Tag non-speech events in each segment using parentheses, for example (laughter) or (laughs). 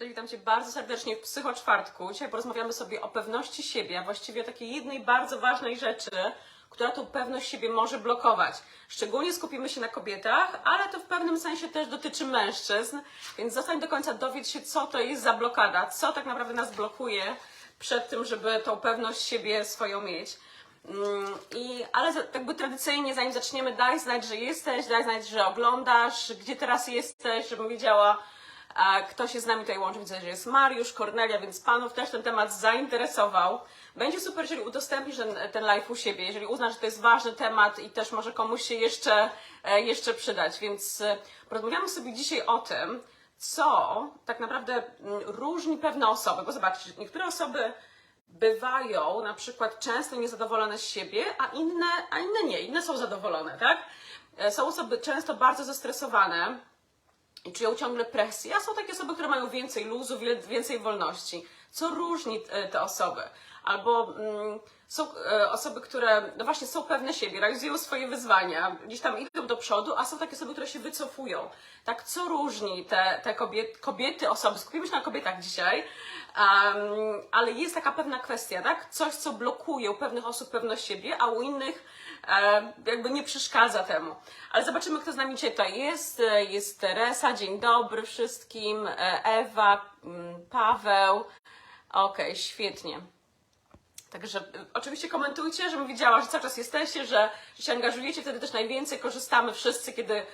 Cześć, witam Cię bardzo serdecznie w Psychoczwartku. Dzisiaj porozmawiamy sobie o pewności siebie, a właściwie o takiej jednej bardzo ważnej rzeczy, która tą pewność siebie może blokować. Szczególnie skupimy się na kobietach, ale to w pewnym sensie też dotyczy mężczyzn, więc zostań do końca, dowiedz się, co to jest za blokada, co tak naprawdę nas blokuje przed tym, żeby tą pewność siebie swoją mieć. Mm, I, ale jakby tradycyjnie, zanim zaczniemy, daj znać, że jesteś, daj znać, że oglądasz, gdzie teraz jesteś, żebym wiedziała, kto się z nami tutaj łączy. Widzę, że jest Mariusz, Kornelia, więc panów też ten temat zainteresował. Będzie super, jeżeli udostępnisz ten, ten live u siebie, jeżeli uznasz, że to jest ważny temat i też może komuś się jeszcze, e, jeszcze przydać. Więc e, porozmawiamy sobie dzisiaj o tym, co tak naprawdę mm, różni pewne osoby. Bo zobaczcie, niektóre osoby bywają na przykład często niezadowolone z siebie, a inne, a inne nie, inne są zadowolone, tak? E, Są osoby często bardzo zestresowane czują ciągle presję, a są takie osoby, które mają więcej luzu, więcej wolności. Co różni e, te osoby? Albo mm, są e, osoby, które no właśnie są pewne siebie, realizują swoje wyzwania, gdzieś tam idą do przodu, a są takie osoby, które się wycofują. Tak, co różni te, te kobiety, kobiety, osoby? Skupimy się na kobietach dzisiaj, um, ale jest taka pewna kwestia, tak? Coś, co blokuje u pewnych osób pewność siebie, a u innych jakby nie przeszkadza temu. Ale zobaczymy, kto z nami dzisiaj tutaj jest. E, Jest Teresa, dzień dobry wszystkim, e, Ewa, mm, Paweł. Okej, świetnie. Także oczywiście komentujcie, żebym wiedziała, że cały czas jesteście, że, się angażujecie, wtedy też najwięcej korzystamy wszyscy, kiedy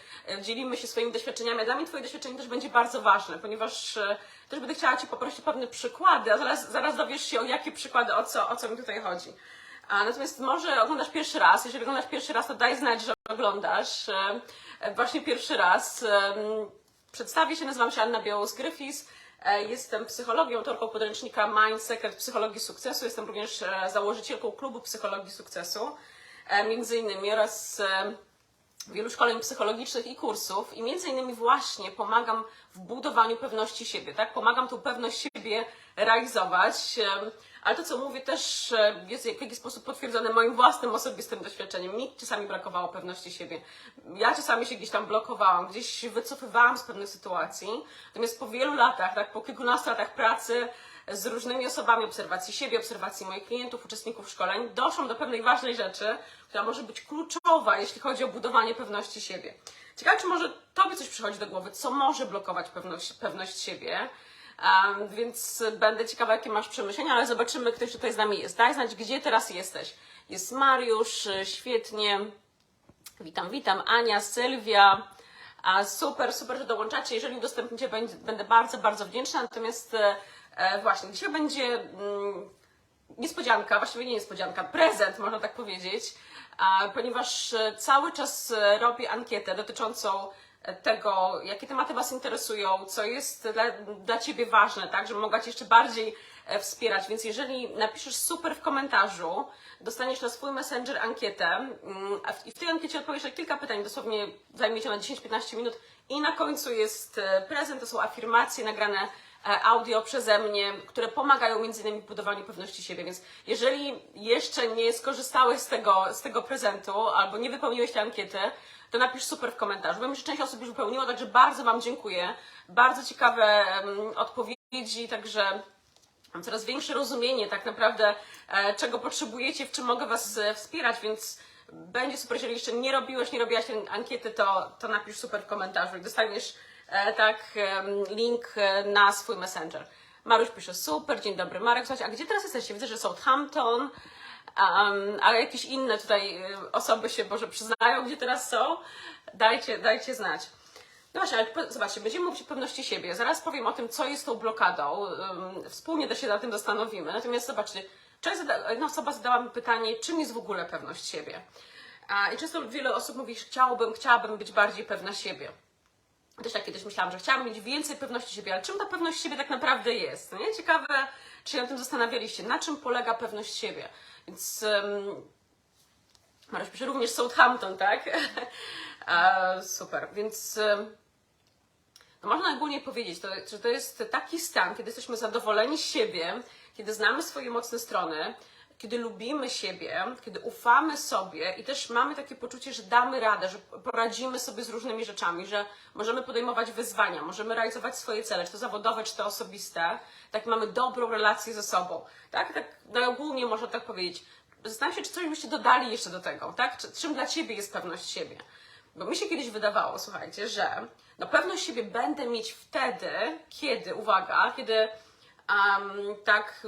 dzielimy się swoimi doświadczeniami. Dla mnie Twoje doświadczenie też będzie bardzo ważne, ponieważ też będę chciała Cię poprosić o pewne przykłady, a zaraz, zaraz dowiesz się o jakie przykłady, o co, o co mi tutaj chodzi. A, natomiast może oglądasz pierwszy raz, jeżeli oglądasz pierwszy raz, to daj znać, że oglądasz y, właśnie pierwszy raz. Przedstawię się, nazywam się Anna Białos-Gryfis. E, Jestem psychologiem, autorką podręcznika Mind Secret Psychologii Sukcesu. Jestem również e, założycielką klubu Psychologii Sukcesu, e, między innymi oraz e, wielu szkoleń psychologicznych i kursów i między innymi właśnie pomagam w budowaniu pewności siebie, tak? Pomagam tą pewność siebie realizować, ale to, co mówię, też e, jest w jakiś sposób potwierdzone moim własnym osobistym doświadczeniem. Mi czasami brakowało pewności siebie. Ja czasami się gdzieś tam blokowałam, gdzieś wycofywałam z pewnych sytuacji, natomiast po wielu latach, tak, po kilkunastu latach pracy z różnymi osobami, obserwacji siebie, obserwacji moich klientów, uczestników szkoleń, doszłam do pewnej ważnej rzeczy, która może być kluczowa, jeśli chodzi o budowanie pewności siebie. Ciekawe, czy może Tobie coś przychodzi do głowy, co może blokować pewność, pewność siebie. Um, więc będę ciekawa, jakie masz przemyślenia, ale zobaczymy, kto jeszcze tutaj z nami jest. Daj znać, gdzie teraz jesteś. Jest Mariusz, y, świetnie. Witam, witam. Ania, Sylwia. A super, super, że dołączacie. Jeżeli udostępnicie, będę, bardzo, bardzo wdzięczna. Natomiast e, e, właśnie, dzisiaj będzie mm, niespodzianka, właściwie nie niespodzianka, prezent, można tak powiedzieć, a, ponieważ e, cały czas e, robię ankietę dotyczącą tego, jakie tematy Was interesują, co jest dla, dla Ciebie ważne, tak, żebym mogła Cię jeszcze bardziej e, wspierać. Więc jeżeli napiszesz super w komentarzu, dostaniesz na swój messenger ankietę mm, i w tej ankiecie odpowiesz na kilka pytań, dosłownie zajmie Cię na 10-15 minut i na końcu jest e, prezent, to są afirmacje nagrane audio przeze mnie, które pomagają między innymi w budowaniu pewności siebie. Więc jeżeli jeszcze nie skorzystałeś z tego, z tego prezentu albo nie wypełniłeś tej ankiety, to napisz super w komentarzu. Wiem, że część osób już wypełniła, także bardzo Wam dziękuję. Bardzo ciekawe em, odpowiedzi, także mam coraz większe rozumienie tak naprawdę, e, czego potrzebujecie, w czym mogę Was e, wspierać, więc będzie super, jeżeli jeszcze nie robiłeś, nie robiłaś tej ankiety, to, to napisz super w komentarzu i dostaniesz e, tak em, link e, na swój messenger. Maruś pisze super, dzień dobry Marek, słuchajcie, a gdzie teraz jesteście? Widzę, że Southampton, um, a jakieś inne tutaj e, osoby się może przyznają, gdzie teraz są. Dajcie, dajcie znać. No właśnie, ale zobaczcie, będziemy mówić o pewności siebie. Zaraz powiem o tym, co jest tą blokadą. Wspólnie też się nad tym zastanowimy. Natomiast zobaczcie, często jedna osoba zadała mi pytanie, czym jest w ogóle pewność siebie. I często wiele osób mówi, chciałbym, chciałabym być bardziej pewna siebie. Też tak kiedyś myślałam, że chciałabym mieć więcej pewności siebie, ale czym ta pewność siebie tak naprawdę jest? No nie? Ciekawe, czy się nad tym zastanawialiście, na czym polega pewność siebie. Więc um, Maryś pisze również Southampton, tak? (laughs) Super, więc no można ogólnie powiedzieć, to, że to jest taki stan, kiedy jesteśmy zadowoleni z siebie, kiedy znamy swoje mocne strony, kiedy lubimy siebie, kiedy ufamy sobie i też mamy takie poczucie, że damy radę, że poradzimy sobie z różnymi rzeczami, że możemy podejmować wyzwania, możemy realizować swoje cele, czy to zawodowe, czy to osobiste, tak mamy dobrą relację ze sobą, tak, tak najogólnie można tak powiedzieć. Zastanawiam się, czy coś byście dodali jeszcze do tego, tak? Czy, czym dla Ciebie jest pewność siebie? Bo mi się kiedyś wydawało, słuchajcie, że no pewność siebie będę mieć wtedy, kiedy, uwaga, kiedy um, tak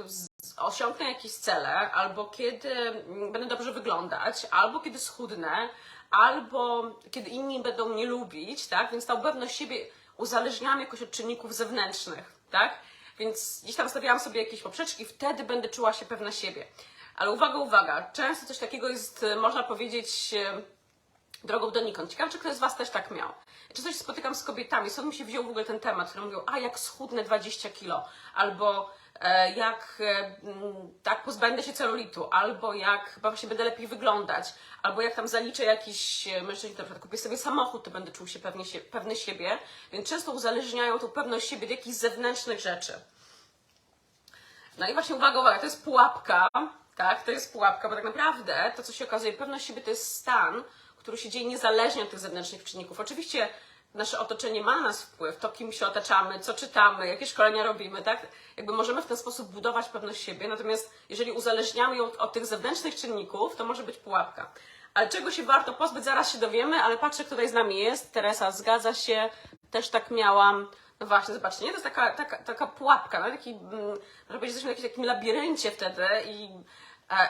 osiągnę jakieś cele, albo kiedy mm, będę dobrze wyglądać, albo kiedy schudnę, albo kiedy inni będą mnie lubić, tak? Więc tą pewność siebie uzależniam jakoś od czynników zewnętrznych, tak? Więc gdzieś tam stawiałam sobie jakieś poprzeczki, wtedy będę czuła się pewna siebie. Ale uwaga, uwaga, często coś takiego jest, można powiedzieć, e, drogą donikąd. Ciekawe, czy ktoś z Was też tak miał. Często się spotykam z kobietami, skąd mi się wziął w ogóle ten temat, które mówią, a jak schudnę 20 kilo, albo e, jak e, tak pozbędę się celulitu, albo jak chyba właśnie będę lepiej wyglądać, albo jak tam zaliczę jakiś e, mężczyźni, na przykład kupię sobie samochód, to będę czuł się pewnie się, pewny siebie, więc często uzależniają tą pewność siebie od jakichś zewnętrznych rzeczy. No i właśnie uwaga, uwaga, to jest pułapka, tak, to jest pułapka, bo tak naprawdę to, co się okazuje, pewność siebie to jest stan, który się dzieje niezależnie od tych zewnętrznych czynników. Oczywiście nasze otoczenie ma na nas wpływ, to kim się otaczamy, co czytamy, jakie szkolenia robimy, tak? Jakby możemy w ten sposób budować pewność siebie, natomiast jeżeli uzależniamy ją od, od tych zewnętrznych czynników, to może być pułapka. Ale czego się warto pozbyć, zaraz się dowiemy, ale patrzę, kto tutaj z nami jest. Teresa, zgadza się, też tak miałam. No właśnie, zobaczcie, nie? To jest taka, taka, taka pułapka, no? taki, mm, powiedzieć, jesteśmy w takim labiryncie wtedy i,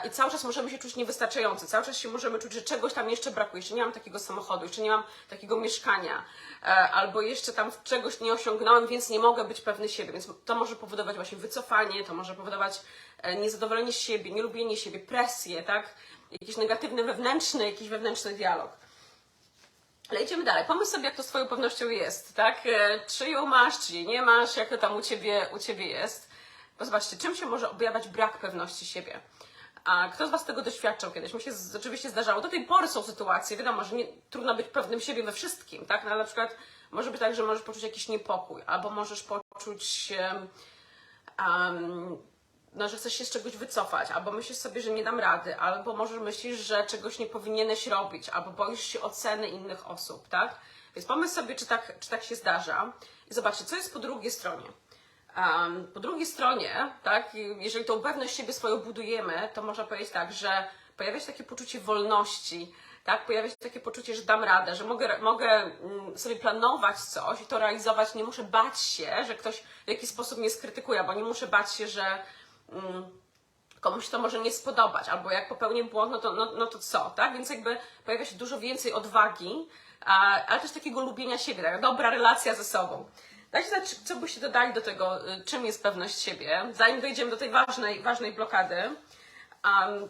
i cały czas możemy się czuć niewystarczający, cały czas się możemy czuć, że czegoś tam jeszcze brakuje, jeszcze nie mam takiego samochodu, jeszcze nie mam takiego mieszkania, e, albo jeszcze tam czegoś nie osiągnąłem, więc nie mogę być pewny siebie, więc to może powodować właśnie wycofanie, to może powodować e, niezadowolenie siebie, nielubienie siebie, presję, tak? Jakiś negatywny wewnętrzny, jakiś wewnętrzny dialog. Ale idziemy dalej. Pomyśl sobie, jak to z Twoją pewnością jest, tak? E, Czy ją masz, czy jej nie masz, jak to tam u Ciebie, u ciebie jest. Bo zobaczcie, czym się może objawiać brak pewności siebie? A kto z Was tego doświadczał kiedyś? Mi się z, oczywiście zdarzało. Do tej pory są sytuacje, wiadomo, że nie, trudno być pewnym siebie we wszystkim, tak? No, ale na przykład może być tak, że możesz poczuć jakiś niepokój, albo możesz poczuć um, no, że chcesz się z czegoś wycofać, albo myślisz sobie, że nie dam rady, albo może myślisz, że czegoś nie powinieneś robić, albo boisz się oceny innych osób, tak? Więc pomyśl sobie, czy tak, czy tak się zdarza i zobaczcie, co jest po drugiej stronie. Um, po drugiej stronie, tak, jeżeli tą pewność siebie swoją budujemy, to można powiedzieć tak, że pojawia się takie poczucie wolności, tak, pojawia się takie poczucie, że dam radę, że mogę, mogę mm, sobie planować coś i to realizować, nie muszę bać się, że ktoś w jakiś sposób mnie skrytykuje, bo nie muszę bać się, że mm, komuś to może nie spodobać, albo jak popełnię błąd, no to, no, no to co, tak? Więc jakby pojawia się dużo więcej odwagi, a, ale też takiego lubienia siebie, tak? dobra relacja ze sobą. Dajcie znać, co byście dodali do tego, y, czym jest pewność siebie, zanim dojdziemy do tej ważnej, ważnej blokady. Um,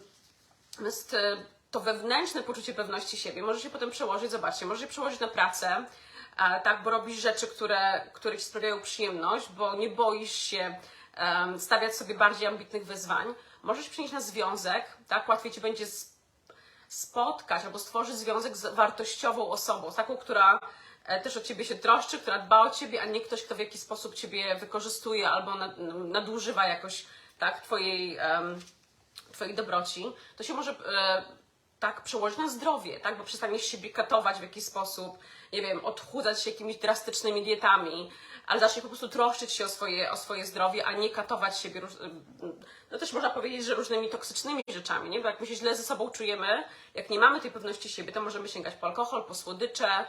jest y, to wewnętrzne poczucie pewności siebie. Może się potem przełożyć, zobaczcie, może się przełożyć na pracę, tak, bo robisz rzeczy, które, które ci sprawiają przyjemność, bo nie boisz się em, stawiać sobie bardziej ambitnych wyzwań. Możesz przenieść na związek, tak, łatwiej ci będzie spotkać albo stworzyć związek z wartościową osobą, z taką, która też o ciebie się troszczy, która dba o ciebie, a nie ktoś, kto w jakiś sposób ciebie wykorzystuje albo nad, nadużywa jakoś tak twojej, em, twojej dobroci. To się może e, tak przełożyć na zdrowie, tak? Bo przestaniesz siebie katować w jakiś sposób, nie wiem, odchudzać się jakimiś drastycznymi dietami, ale zaczniesz po prostu troszczyć się o swoje, o swoje zdrowie, a nie katować siebie, no też można powiedzieć, że różnymi toksycznymi rzeczami, nie? Bo jak my się źle ze sobą czujemy, jak nie mamy tej pewności siebie, to możemy sięgać po alkohol, po słodycze, e,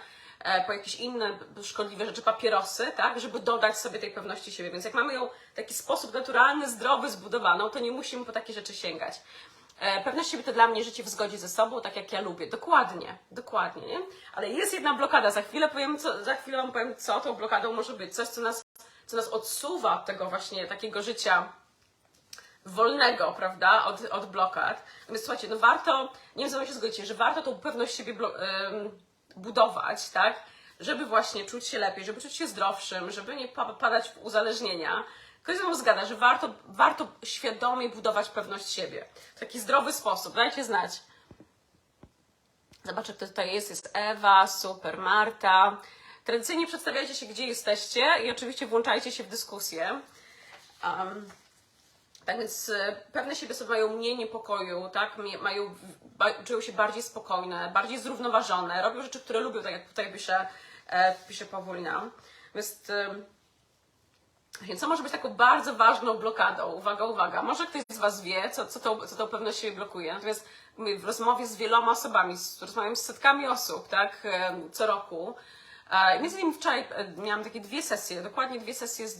po jakieś inne szkodliwe rzeczy, papierosy, tak? Żeby dodać sobie tej pewności siebie. Więc jak mamy ją w taki sposób naturalny, zdrowy, zbudowaną, to nie musimy po takie rzeczy sięgać. E, Pewność siebie to dla mnie życie w zgodzie ze sobą, tak jak ja lubię. Dokładnie, dokładnie, nie? Ale jest jedna blokada, za chwilę powiem, co, za chwilę wam powiem, co tą blokadą może być. Coś, co nas, co nas odsuwa od tego właśnie takiego życia wolnego, prawda, od, od blokad. Więc słuchajcie, no warto, nie wiem, co się zgodzicie, że warto tą pewność siebie blo- budować, tak, żeby właśnie czuć się lepiej, żeby czuć się zdrowszym, żeby nie pa- padać w uzależnienia. Ktoś ze mną zgada, że warto, warto świadomie budować pewność siebie. W taki zdrowy sposób. Dajcie znać. Zobaczę, kto tutaj jest. Jest Ewa, super, Marta. Tradycyjnie przedstawiajcie się, gdzie jesteście i oczywiście włączajcie się w dyskusję. Um, Tak więc e, pewne siebie sobie mają mniej niepokoju, tak? Mają, czują się bardziej spokojne, bardziej zrównoważone, robią rzeczy, które lubią, tak jak tutaj pisze, e, pisze Paulina. Więc, e, co może być taką bardzo ważną blokadą? Uwaga, uwaga. Może ktoś z Was wie, co, co, tą, co tą pewność siebie blokuje. Natomiast w rozmowie z wieloma osobami, rozmawiam z setkami osób, tak? Co roku. Między innymi wczoraj e, miałam takie dwie sesje, dokładnie dwie sesje z,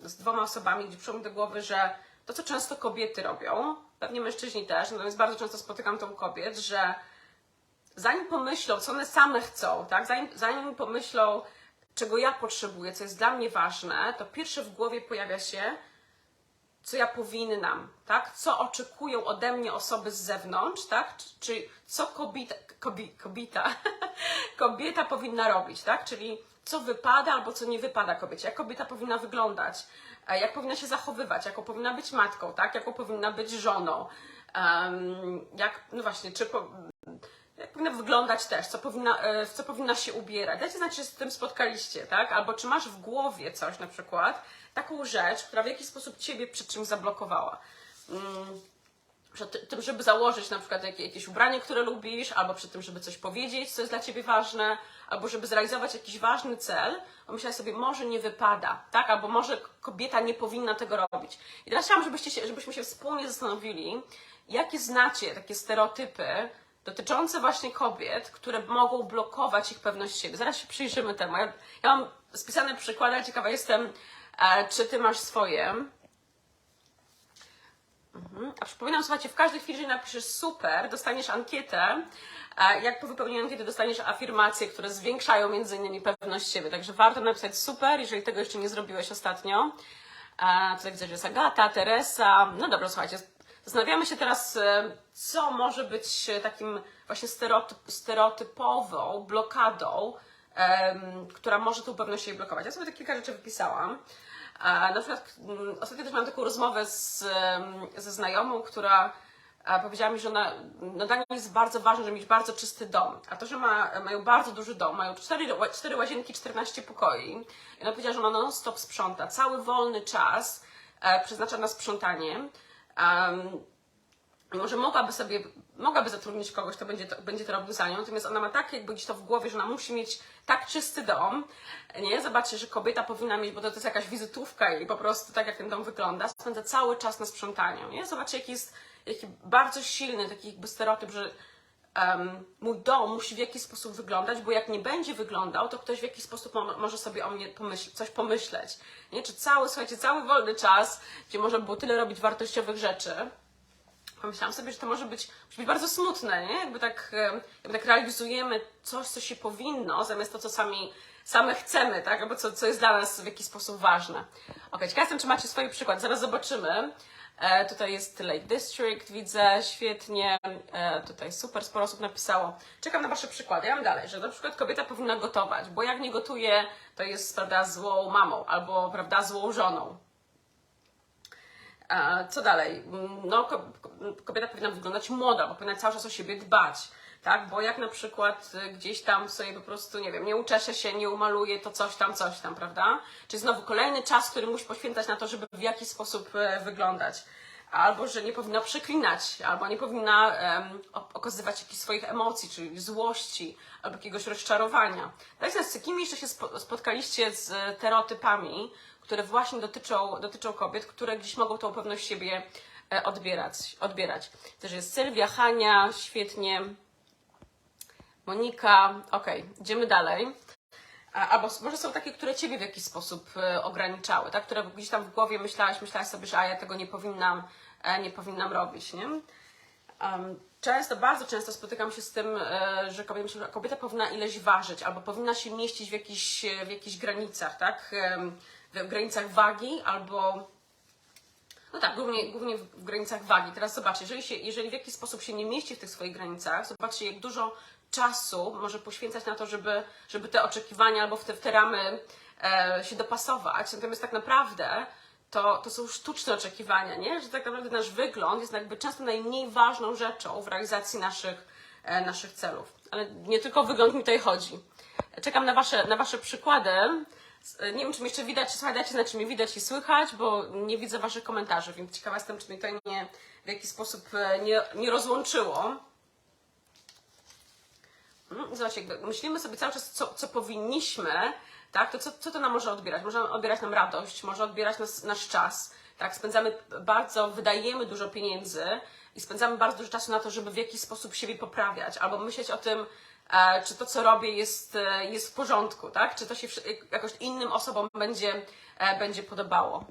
z dwoma osobami, gdzie przyszło mi do głowy, że to, co często kobiety robią, pewnie mężczyźni też, natomiast bardzo często spotykam u kobiet, że zanim pomyślą, co one same chcą, tak? zanim, zanim pomyślą, czego ja potrzebuję, co jest dla mnie ważne, to pierwsze w głowie pojawia się, co ja powinnam, tak? Co oczekują ode mnie osoby z zewnątrz, tak? Czy, czy co kobieta, kobi, kobieta, (laughs) kobieta powinna robić, tak? Czyli co wypada albo co nie wypada kobiecie, jak kobieta powinna wyglądać, e, jak powinna się zachowywać, jaką powinna być matką, tak? Jaką powinna być żoną, Em, jak, no właśnie, czy po, jak powinna wyglądać też, co powinna, e, w co powinna się ubierać. Dajcie znać, czy się z tym spotkaliście, tak? Albo czy masz w głowie coś na przykład, taką rzecz, która w jakiś sposób Ciebie przed czymś zablokowała. Mm, przed ty- tym, żeby założyć na przykład jakie- jakieś ubranie, które lubisz, albo przed tym, żeby coś powiedzieć, co jest dla Ciebie ważne, albo żeby zrealizować jakiś ważny cel, pomyślałeś sobie, może nie wypada, tak? Albo może kobieta nie powinna tego robić. I teraz chciałam, żebyście się, żebyśmy się wspólnie zastanowili, jakie znacie takie stereotypy dotyczące właśnie kobiet, które mogą blokować ich pewność siebie. Zaraz się przyjrzymy temu. Ja, ja mam spisane przykłady, ciekawa jestem, e, czy Ty masz swoje. A przypominam, słuchajcie, w każdej chwili, jeżeli napiszesz super, dostaniesz ankietę. Jak po wypełnieniu ankiety dostaniesz afirmacje, które zwiększają między innymi pewność siebie. Także warto napisać super, jeżeli tego jeszcze nie zrobiłeś ostatnio. Tutaj widzę, że jest Agata, Teresa. No dobra, słuchajcie, zastanawiamy się teraz, e, co może być e, takim właśnie stereotyp, stereotypową blokadą, która może tą pewność siebie blokować. Ja sobie te kilka rzeczy wypisałam. Na przykład mm, ostatnio też miałam taką rozmowę z, ze znajomą, która powiedziała mi, że ona, no dla niej jest bardzo ważne, żeby mieć bardzo czysty dom. A to, że ma, mają bardzo duży dom, mają cztery, cztery łazienki, 14 pokoi. I ona powiedziała, że ona non-stop sprząta. Cały wolny czas e, przeznacza na sprzątanie. Może mogłaby sobie, mogłaby zatrudnić kogoś, kto będzie to, będzie to robił za nią, natomiast ona ma tak jakby gdzieś to w głowie, że ona musi mieć tak czysty dom, nie? Zobaczcie, że kobieta powinna mieć, bo to, to jest jakaś wizytówka i po prostu tak jak ten dom wygląda, spędza cały czas na sprzątaniu, nie? Zobaczcie, jaki jest jaki bardzo silny taki jakby stereotyp, że em, mój dom musi w jakiś sposób wyglądać, bo jak nie będzie wyglądał, to ktoś w jakiś sposób mo- może sobie o mnie pomyśl, coś pomyśleć, nie? Czy cały, słuchajcie, cały wolny czas, gdzie można było tyle robić wartościowych rzeczy, pomyślałam sobie, że to może być, może być bardzo smutne, nie? Jakby tak, jakby tak realizujemy coś, co się powinno, zamiast to, co sami, same chcemy, tak? Albo co, co jest dla nas w jakiś sposób ważne. Ok, ciekawa jestem, czy macie swój przykład. Zaraz zobaczymy. E, tutaj jest Lake District, widzę, świetnie. E, tutaj super, sporo osób napisało. Czekam na Wasze przykłady. Ja mam dalej, że na przykład kobieta powinna gotować, bo jak nie gotuje, to jest, prawda, złą mamą albo, prawda, złą żoną. Co dalej? No, ko- kobieta powinna wyglądać młoda, bo powinna cały czas o siebie dbać, tak? Bo jak na przykład y, gdzieś tam sobie po prostu, nie wiem, nie uczesze się, nie umaluje, to coś tam, coś tam, prawda? Czyli znowu kolejny czas, który musi poświęcać na to, żeby w jakiś sposób e, wyglądać. Albo, że nie powinna przeklinać, albo nie powinna o- okazywać jakichś swoich emocji, czyli złości, albo jakiegoś rozczarowania. Znać, z jakimi jeszcze się spo- spotkaliście z stereotypami, które właśnie dotyczą, dotyczą kobiet, które gdzieś mogą tą pewność siebie e, odbierać. odbierać. Też jest Sylwia, Hania, świetnie. Monika, okej, idziemy dalej. Albo może są takie, które ciebie w jakiś sposób e, ograniczały, tak? które gdzieś tam w głowie myślałaś, myślałaś sobie, że a ja tego nie powinnam, e, nie powinnam robić, nie? Często, bardzo często spotykam się z tym, że kobieta, że kobieta powinna ileś ważyć, albo powinna się mieścić w jakichś, w jakichś granicach, tak? W granicach wagi, albo no tak, głównie, głównie w, w granicach wagi. Teraz zobaczcie, jeżeli, się, jeżeli w jakiś sposób się nie mieści w tych swoich granicach, zobaczcie, jak dużo czasu może poświęcać na to, żeby, żeby te oczekiwania albo w te, w te ramy e, się dopasować. Natomiast tak naprawdę to, to są sztuczne oczekiwania, nie? Że tak naprawdę nasz wygląd jest jakby często najmniej ważną rzeczą w realizacji naszych, e, naszych celów. Ale nie tylko o wygląd mi tutaj chodzi. Czekam na Wasze, na wasze przykłady. E, Nie wiem, czy mnie jeszcze widać, czy słychać, znaczy mnie widać i słychać, bo nie widzę Waszych komentarzy, więc ciekawa jestem, czy mnie to nie w jakiś sposób e, nie, nie rozłączyło. Mm, Zobaczcie, jakby myślimy sobie cały czas, co, co powinniśmy, tak, to co, co to nam może odbierać? Może odbierać nam radość, może odbierać nas, nasz czas, tak, spędzamy bardzo, wydajemy dużo pieniędzy i spędzamy bardzo dużo czasu na to, żeby w jakiś sposób siebie poprawiać, albo myśleć o tym, czy to, co robię, jest, e, jest w porządku, tak, czy to się jakoś innym osobom będzie, e, będzie podobało.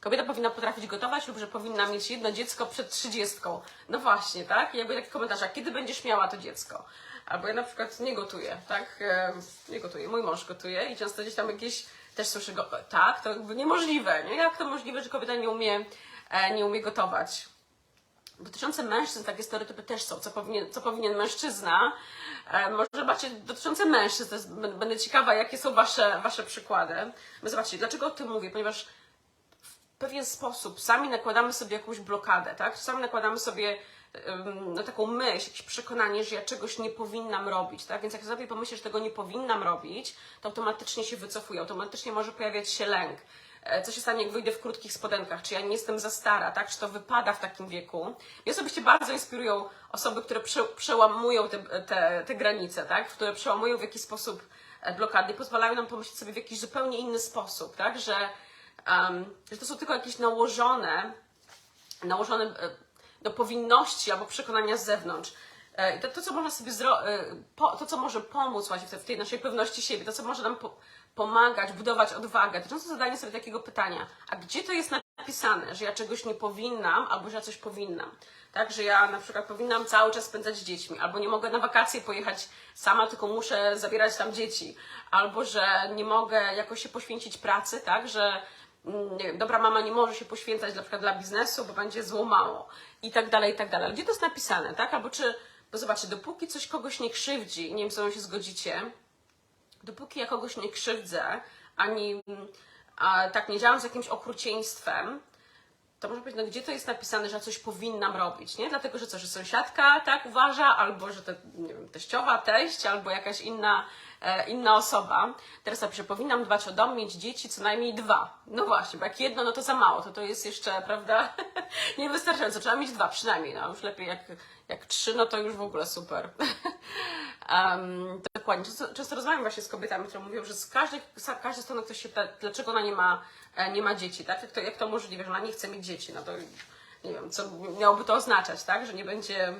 Kobieta powinna potrafić gotować lub że powinna mieć jedno dziecko przed trzydziestką. No właśnie, tak? I jakby taki komentarz, a kiedy będziesz miała to dziecko? Albo ja na przykład nie gotuję, tak? E, Nie gotuję, mój mąż gotuje i często gdzieś tam jakieś też słyszę go, tak, to jakby niemożliwe, nie? Jak to możliwe, że kobieta nie umie, e, nie umie gotować? Dotyczące mężczyzn takie stereotypy też są, co powinien, co powinien mężczyzna. E, może macie dotyczące mężczyzn, jest, będę ciekawa, jakie są wasze, wasze przykłady. Zobaczcie, dlaczego o tym mówię? Ponieważ w pewien sposób sami nakładamy sobie jakąś blokadę, tak? Sami nakładamy sobie no, taką myśl, jakieś przekonanie, że ja czegoś nie powinnam robić, tak? Więc jak sobie pomyślę, że tego nie powinnam robić, to automatycznie się wycofuję, automatycznie może pojawiać się lęk. E, Co się stanie, jak wyjdę w krótkich spodenkach? Czy ja nie jestem za stara, tak? Czy to wypada w takim wieku? Mnie osobiście bardzo inspirują osoby, które prze, przełamują te, te, te granice, tak? Które przełamują w jakiś sposób e, blokady i pozwalają nam pomyśleć sobie w jakiś zupełnie inny sposób, tak? Że um, że to są tylko jakieś nałożone, nałożone e, do powinności albo przekonania z zewnątrz. I to, to, co można sobie zro... to, co może pomóc właśnie w tej naszej pewności siebie, to, co może nam po, pomagać, budować odwagę, to często zadanie sobie takiego pytania, a gdzie to jest napisane, że ja czegoś nie powinnam, albo że ja coś powinnam? Tak, że ja na przykład powinnam cały czas spędzać z dziećmi, albo nie mogę na wakacje pojechać sama, tylko muszę zabierać tam dzieci, albo że nie mogę jakoś się poświęcić pracy, tak, że mm, wiem, dobra mama nie może się poświęcać na przykład dla biznesu, bo będzie złomało i tak dalej, i tak dalej. Ale Gdzie to jest napisane, tak? Albo czy, bo zobaczcie, dopóki coś kogoś nie krzywdzi, nie wiem, co się zgodzicie, dopóki ja kogoś nie krzywdzę, ani mm, a, tak nie działam z jakimś okrucieństwem, to może być, no gdzie to jest napisane, że coś powinnam robić, nie? Dlatego, że co, że sąsiadka tak uważa, albo że te, nie wiem, teściowa, teść, albo jakaś inna, inna osoba. Teraz napiszę, powinnam dbać o dom, mieć dzieci, co najmniej dwa. No właśnie, bo jak jedno, no to za mało, to to jest jeszcze, prawda, (laughs) niewystarczająco. Trzeba mieć dwa przynajmniej, no już lepiej jak, jak trzy, no to już w ogóle super. (laughs) Um, dokładnie. Często, często rozmawiam właśnie z kobietami, które mówią, że z każdej, z każdej strony ktoś się pyta, dlaczego ona nie ma, e, nie ma dzieci, tak? Jak to, jak to możliwe, że ona nie chce mieć dzieci? No to nie wiem, co miałoby to oznaczać, tak? Że nie będzie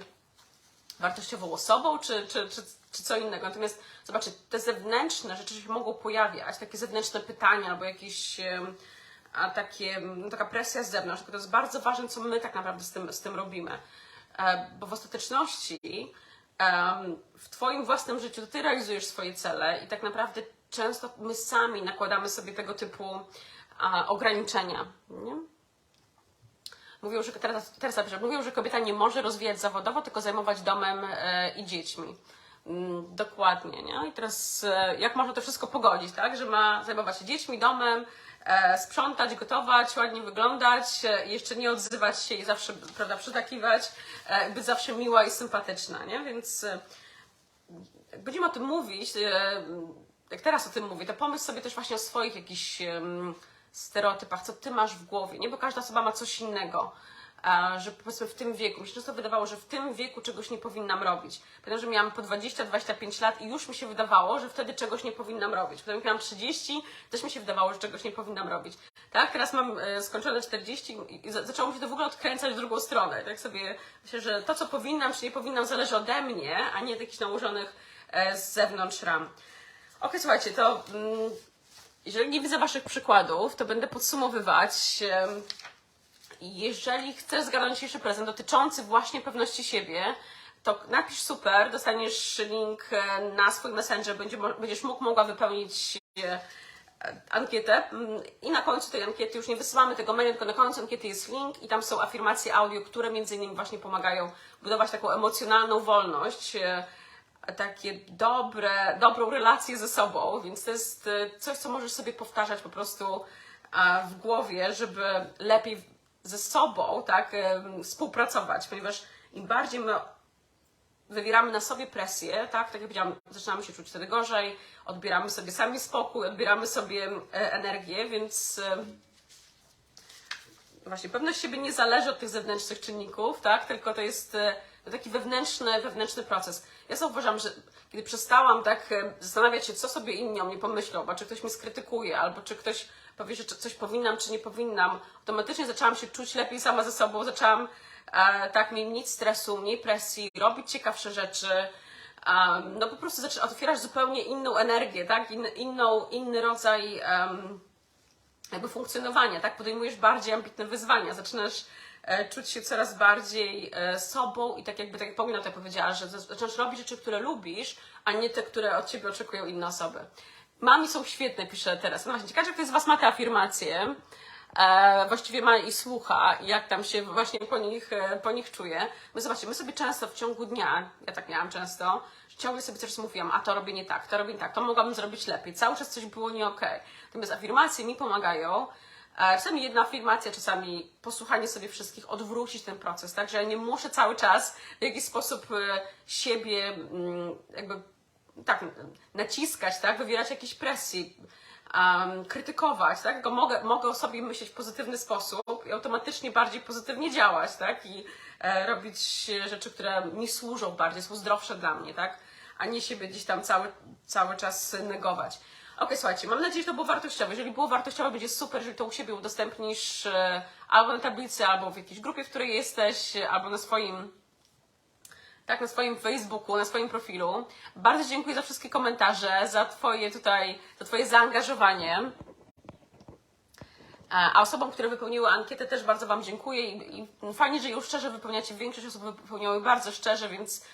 wartościową osobą, czy, czy, czy, czy co innego. Natomiast zobaczcie, te zewnętrzne rzeczy się mogą pojawiać, takie zewnętrzne pytania albo jakieś a takie, no, taka presja z zewnątrz, to jest bardzo ważne, co my tak naprawdę z tym, z tym robimy. E, bo w ostateczności w Twoim własnym życiu to Ty realizujesz swoje cele i tak naprawdę często my sami nakładamy sobie tego typu ograniczenia. Nie? Mówią, że teraz, teraz napiszę, mówią, że kobieta nie może rozwijać zawodowo, tylko zajmować domem e, i dziećmi. Mm, dokładnie, nie? I teraz e, jak można to wszystko pogodzić, tak? Że ma zajmować się dziećmi, domem, e, sprzątać, gotować, ładnie wyglądać, jeszcze nie odzywać się i zawsze, prawda, przytakiwać, być zawsze miła i sympatyczna, nie? Więc będziemy o tym mówić, jak teraz o tym mówię, to pomyśl sobie też właśnie o swoich jakichś stereotypach, co ty masz w głowie, nie? Bo każda osoba ma coś innego. A, że powiedzmy w tym wieku, mi się często wydawało, że w tym wieku czegoś nie powinnam robić. Pamiętam, że miałam po 20-25 lat i już mi się wydawało, że wtedy czegoś nie powinnam robić. Potem jak miałam 30, też mi się wydawało, że czegoś nie powinnam robić. Tak, teraz mam e, skończone 40 i za- zaczęło mi się to w ogóle odkręcać w drugą stronę. Tak sobie myślę, że to, co powinnam, czy nie powinnam, zależy ode mnie, a nie od jakichś nałożonych e, z zewnątrz ram. Okej, słuchajcie, to mm, jeżeli nie widzę Waszych przykładów, to będę podsumowywać. Jeżeli chcesz zgarnąć dzisiejszy prezent dotyczący właśnie pewności siebie, to napisz super, dostaniesz link e, na swój messenger, będziesz mógł, mogła wypełnić e, ankietę Mm, i na końcu tej ankiety, już nie wysyłamy tego maila, tylko na końcu ankiety jest link i tam są afirmacje audio, które między innymi właśnie pomagają budować taką emocjonalną wolność, e, takie dobre, dobrą relację ze sobą, więc to jest e, coś, co możesz sobie powtarzać po prostu w głowie, żeby lepiej ze sobą tak, współpracować, ponieważ im bardziej my wywieramy na sobie presję, tak? Tak jak powiedziałam, zaczynamy się czuć wtedy gorzej, odbieramy sobie sami spokój, odbieramy sobie e, energię, więc właśnie pewność siebie nie zależy od tych zewnętrznych czynników, tak? Tylko to jest e, taki wewnętrzny, wewnętrzny proces. Ja zauważam, że kiedy przestałam tak zastanawiać się, co sobie inni o mnie pomyślą, bo czy ktoś mnie skrytykuje, albo czy ktoś powie, że coś powinnam, czy nie powinnam, automatycznie zaczęłam się czuć lepiej sama ze sobą, zaczęłam e, tak mieć mniej stresu, mniej presji, robić ciekawsze rzeczy, no po prostu zaczyna otwierać zupełnie inną energię, tak? In, inną, inny rodzaj jakby funkcjonowania, tak? Podejmujesz bardziej ambitne wyzwania, zaczynasz czuć się coraz bardziej e, sobą i tak jakby, tak jak Paulina tutaj powiedziała, że zaczynasz robić rzeczy, które lubisz, a nie te, które od Ciebie oczekują inne osoby. Mami są świetne, pisze teraz. No właśnie, ciekawe, jak ktoś z Was ma te afirmacje, e, właściwie ma i słucha, jak tam się właśnie po nich, e, po nich czuje. My zobaczcie, my sobie często w ciągu dnia, ja tak miałam często, że ciągle sobie coś mówiłam, a to robię nie tak, to robię nie tak, to mogłabym zrobić lepiej, cały czas coś było nie okej. Natomiast afirmacje mi pomagają, E, Czasami jedna afirmacja, czasami posłuchanie sobie wszystkich, odwrócić ten proces, tak, że ja nie muszę cały czas w jakiś sposób e, siebie mm, jakby tak naciskać, tak, wywierać jakieś presji, um, krytykować, tak, tylko mogę, mogę o sobie myśleć w pozytywny sposób i automatycznie bardziej pozytywnie działać, tak, i e, robić rzeczy, które mi służą bardziej, są zdrowsze dla mnie, tak, a nie siebie gdzieś tam cały, cały czas negować. Okej, słuchajcie, mam nadzieję, że to było wartościowe. Jeżeli było wartościowe, będzie super, jeżeli to u siebie udostępnisz e, albo na tablicy, albo w jakiejś grupie, w której jesteś, e, albo na swoim tak, na swoim Facebooku, na swoim profilu. Bardzo dziękuję za wszystkie komentarze, za Twoje tutaj, za Twoje zaangażowanie. E, A osobom, które wypełniły ankietę, też bardzo Wam dziękuję i, i fajnie, że ją szczerze wypełniacie. Większość osób wypełniały bardzo szczerze, więc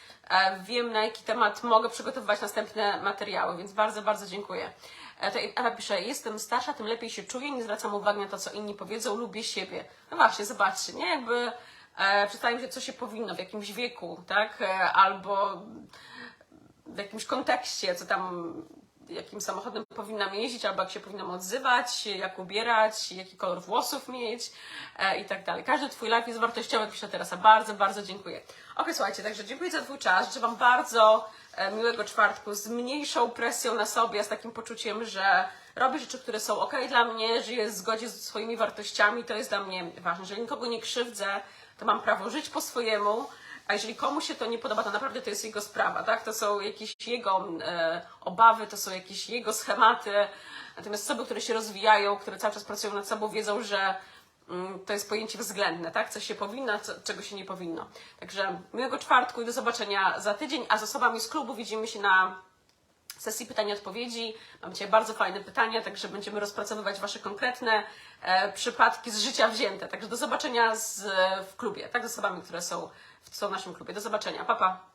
wiem, na jaki temat mogę przygotowywać następne materiały, więc bardzo, bardzo dziękuję. E, Tutaj Ewa pisze, jestem starsza, tym lepiej się czuję, nie zwracam uwagi na to, co inni powiedzą, lubię siebie. No właśnie, zobaczcie, nie? Jakby e, przedstawiam się, co się powinno w jakimś wieku, tak? E, albo w jakimś kontekście, co tam, jakim samochodem powinnam jeździć, albo jak się powinnam odzywać, jak ubierać, jaki kolor włosów mieć e, i tak dalej. Każdy Twój live jest wartościowy, pisze Teresa. Bardzo, bardzo dziękuję. Ok, słuchajcie, także dziękuję za Twój czas. Życzę Wam bardzo e, miłego czwartku z mniejszą presją na sobie, z takim poczuciem, że robię rzeczy, które są ok dla mnie, żyję w zgodzie z swoimi wartościami, to jest dla mnie ważne. Jeżeli nikogo nie krzywdzę, to mam prawo żyć po swojemu, a jeżeli komuś się to nie podoba, to naprawdę to jest jego sprawa, tak? To są jakieś jego e, obawy, to są jakieś jego schematy. Natomiast osoby, które się rozwijają, które cały czas pracują nad sobą, wiedzą, że mm, to jest pojęcie względne, tak? Co się powinno, co, czego się nie powinno. Także miłego czwartku i do zobaczenia za tydzień, a z osobami z klubu widzimy się na sesji pytań i odpowiedzi. Mam dzisiaj bardzo fajne pytania, także będziemy rozpracowywać Wasze konkretne e, przypadki z życia wzięte. Także do zobaczenia z, w klubie, tak? Z osobami, które są w, w naszym klubie. Do zobaczenia. Pa, pa.